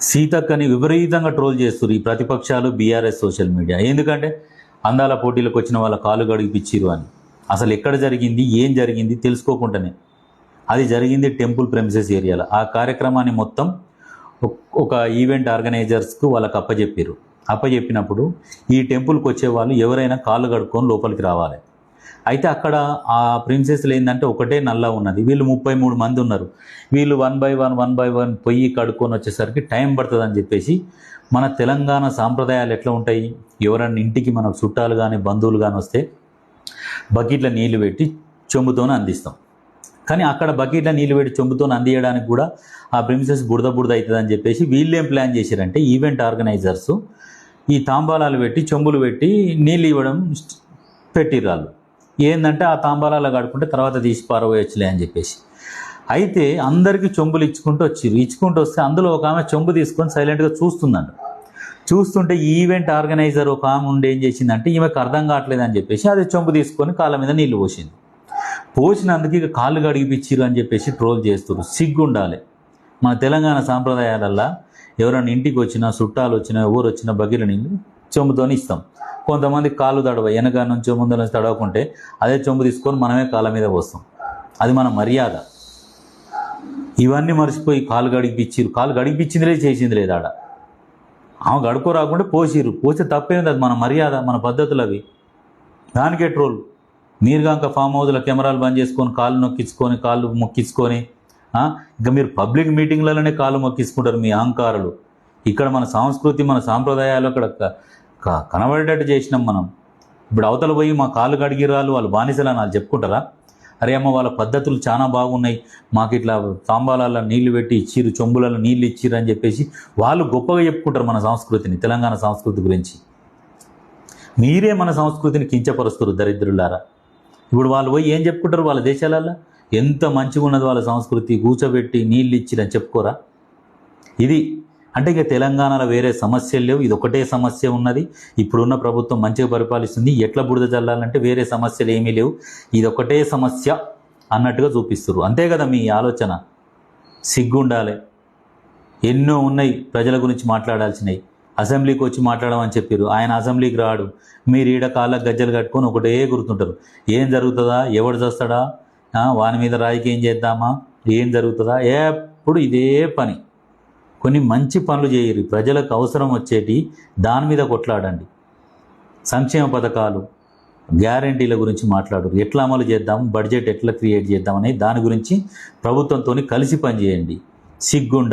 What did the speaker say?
సీతక్కని విపరీతంగా ట్రోల్ చేస్తారు ఈ ప్రతిపక్షాలు బీఆర్ఎస్ సోషల్ మీడియా. ఎందుకంటే అందాల పోటీలకు వచ్చిన వాళ్ళ కాలు గడిపిచ్చిరు అని. అసలు ఎక్కడ జరిగింది ఏం జరిగింది తెలుసుకోకుండానే. అది జరిగింది టెంపుల్ ప్రెమిసెస్ ఏరియాలో. ఆ కార్యక్రమాన్ని మొత్తం ఒక ఈవెంట్ ఆర్గనైజర్స్కు వాళ్ళకి అప్పచెప్పారు అప్పచెప్పినప్పుడు ఈ టెంపుల్కి వచ్చే వాళ్ళు ఎవరైనా కాళ్ళు కడుక్కొని లోపలికి రావాలి. అయితే అక్కడ ఆ ప్రిన్సెస్లు ఏంటంటే ఒకటే నల్ల ఉన్నది. వీళ్ళు ముప్పై మూడు మంది ఉన్నారు. వీళ్ళు one by one one by one పొయ్యి కడుక్కొని వచ్చేసరికి టైం పడుతుంది అని చెప్పేసి మన తెలంగాణ సాంప్రదాయాలు ఎట్లా ఉంటాయి? ఎవరన్నా ఇంటికి మనకు చుట్టాలు కానీ బంధువులు కానీ వస్తే బకెట్ల నీళ్ళు పెట్టి చెంబుతోనే అందిస్తాం. కానీ అక్కడ బకెట్ల నీళ్ళు పెట్టి చెంబుతో అందియడానికి కూడా ఆ ప్రిన్సెస్ బురద బురద అవుతుంది అని చెప్పేసి వీళ్ళు ఏం ప్లాన్ చేశారంటే ఈవెంట్ ఆర్గనైజర్స్ ఈ తాంబాలాలు పెట్టి చెంబులు పెట్టి నీళ్ళు ఇవ్వడం పెట్టిర్రు ఏంటంటే ఆ తాంబాలాలు కడుకుంటే తర్వాత తీసి పారవేయచ్చులే అని చెప్పేసి. అయితే అందరికీ చెంబులు ఇచ్చుకుంటూ వచ్చిర్రు. ఇచ్చుకుంటూ వస్తే అందులో ఒక ఆమె చెంబు తీసుకొని సైలెంట్గా చూస్తుందంట. చూస్తుంటే ఈవెంట్ ఆర్గనైజర్ ఒక ఆమె ఉండి ఏం చేసిందంటే ఈమెకు అర్థం కావట్లేదు అని చెప్పేసి అది చెంబు తీసుకొని కాళ్ళ మీద నీళ్ళు పోసింది. పోసినందుకు ఇక కాళ్ళు గడిగిపిచ్చిరు అని చెప్పేసి ట్రోల్ చేస్తారు సిగ్గుండాలి. మన తెలంగాణ సాంప్రదాయాలల్లో ఎవరైనా ఇంటికి వచ్చినా చుట్టాలు వచ్చినా ఊరు వచ్చినా బగిలిని చెంబుతో ఇస్తాం. కొంతమంది కాళ్ళు తడవ వెనక నుంచి ముందు నుంచి తడవకుంటే అదే చెంబు తీసుకొని మనమే కాళ్ళ మీద పోస్తాం. అది మన మర్యాద. ఇవన్నీ మర్చిపోయి కాలు గడిపిచ్చిరు. కాలు గడిపించిందిలే చేసింది లేదు ఆడ ఆమె గడుకో రాకుండా పోసిరు. పోస్తే తప్పేంది అది? మన మర్యాద మన పద్ధతులు అవి. దానికే ట్రోల్. మీరు కనుక ఫామ్ హౌస్లో కెమెరాలు బంద్ చేసుకొని కాళ్ళు నొక్కించుకొని కాళ్ళు మొక్కించుకొని ఇంకా మీరు పబ్లిక్ మీటింగ్లలోనే కాళ్ళు మొక్కించుకుంటారు మీ అహంకారులు. ఇక్కడ మన సంస్కృతి మన సాంప్రదాయాలు అక్కడ కనబడేటట్టు చేసినాం మనం. ఇప్పుడు అవతల పోయి మా కాళ్ళు కడిగిరాలు వాళ్ళు బానిసలని వాళ్ళు చెప్పుకుంటారా? అరే అమ్మ వాళ్ళ పద్ధతులు చాలా బాగున్నాయి. మాకు ఇట్లా తాంబాలలో నీళ్ళు పెట్టి ఇచ్చిరు చెంబులలో నీళ్ళు ఇచ్చిరు అని చెప్పేసి వాళ్ళు గొప్పగా చెప్పుకుంటారు మన సంస్కృతిని తెలంగాణ సంస్కృతి గురించి. మీరే మన సంస్కృతిని కించపరుస్తారు దరిద్రులారా. ఇప్పుడు వాళ్ళు పోయి ఏం చెప్పుకుంటారు వాళ్ళ దేశాలలో ఎంత మంచిగా ఉన్నది వాళ్ళ సంస్కృతి కూర్చోబెట్టి నీళ్ళు ఇచ్చిరని చెప్పుకోరా? ఇది అంటే ఇక తెలంగాణలో వేరే సమస్యలు లేవు. ఇది ఒకటే సమస్య ఉన్నది. ఇప్పుడున్న ప్రభుత్వం మంచిగా పరిపాలిస్తుంది. ఎట్లా బురద చల్లాలంటే వేరే సమస్యలు ఏమీ లేవు. ఇది ఒకటే సమస్య అన్నట్టుగా చూపిస్తారు అంతే కదా మీ ఆలోచన? సిగ్గుండాలి. ఎన్నో ఉన్నాయి ప్రజల గురించి మాట్లాడాల్సినవి. అసెంబ్లీకి వచ్చి మాట్లాడమని చెప్పారు ఆయన అసెంబ్లీకి రాడు. మీరు ఈడ కాళ్ళకు గజ్జలు కట్టుకొని ఒకటే గుర్తుంటారు. ఏం జరుగుతుందా? ఎవడు చేస్తాడా? వాని మీద రాయికి ఏం చేద్దామా? ఏం జరుగుతుందా? ఎప్పుడు ఇదే పని. కొన్ని మంచి పనులు చేయరు. ప్రజలకు అవసరం వచ్చేటి దాని మీద కొట్లాడండి. సంక్షేమ పథకాలు గ్యారంటీల గురించి మాట్లాడరు. ఎట్లా అమలు చేద్దాం బడ్జెట్ ఎట్లా క్రియేట్ చేద్దాం అనే దాని గురించి ప్రభుత్వంతో కలిసి పనిచేయండి. సిగ్గుండా